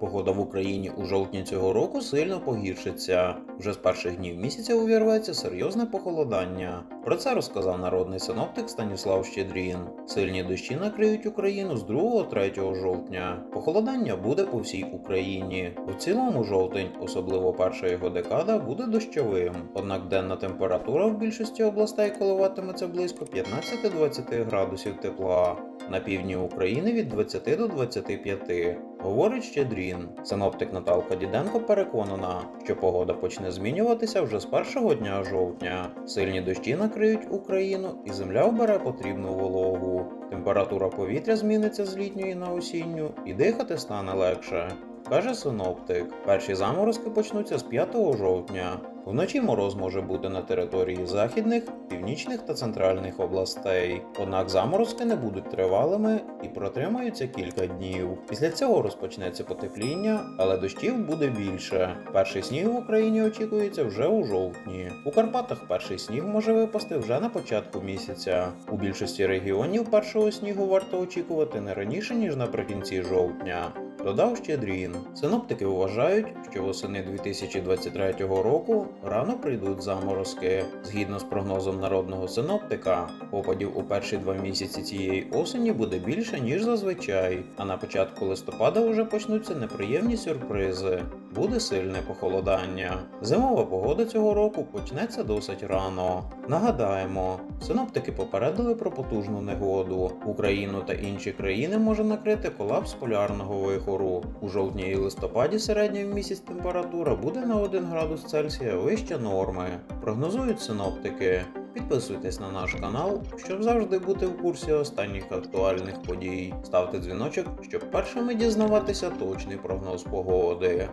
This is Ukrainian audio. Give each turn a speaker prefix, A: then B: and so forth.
A: Погода в Україні у жовтні цього року сильно погіршиться. Вже з перших днів місяця увірветься серйозне похолодання. Про це розказав народний синоптик Станіслав Щедрін. Сильні дощі накриють Україну з 2-3 жовтня. Похолодання буде по всій Україні. У цілому жовтень, особливо перша його декада, буде дощовим. Однак денна температура в більшості областей коливатиметься близько 15-20 градусів тепла. На півдні України від 20 до 25, говорить Щедрін. Синоптик Наталка Діденко переконана, що погода почне змінюватися вже з першого дня жовтня. Сильні дощі накриють Україну і земля обере потрібну вологу. Температура повітря зміниться з літньої на осінню і дихати стане легше. Каже синоптик, перші заморозки почнуться з 5 жовтня. Вночі мороз може бути на території західних, північних та центральних областей. Однак заморозки не будуть тривалими і протримаються кілька днів. Після цього розпочнеться потепління, але дощів буде більше. Перший сніг в Україні очікується вже у жовтні. У Карпатах перший сніг може випасти вже на початку місяця. У більшості регіонів першого снігу варто очікувати не раніше ніж наприкінці жовтня. Додав Щедрін. Синоптики вважають, що восени 2023 року рано прийдуть заморозки. Згідно з прогнозом народного синоптика, опадів у перші два місяці цієї осені буде більше, ніж зазвичай, а на початку листопада вже почнуться неприємні сюрпризи. Буде сильне похолодання. Зимова погода цього року почнеться досить рано. Нагадаємо, синоптики попередили про потужну негоду. Україну та інші країни може накрити колапс полярного вихору. У жовтні і листопаді середня в місяць температура буде на 1 градус Цельсія вище норми. Прогнозують синоптики. Підписуйтесь на наш канал, щоб завжди бути в курсі останніх актуальних подій. Ставте дзвіночок, щоб першими дізнаватися точний прогноз погоди.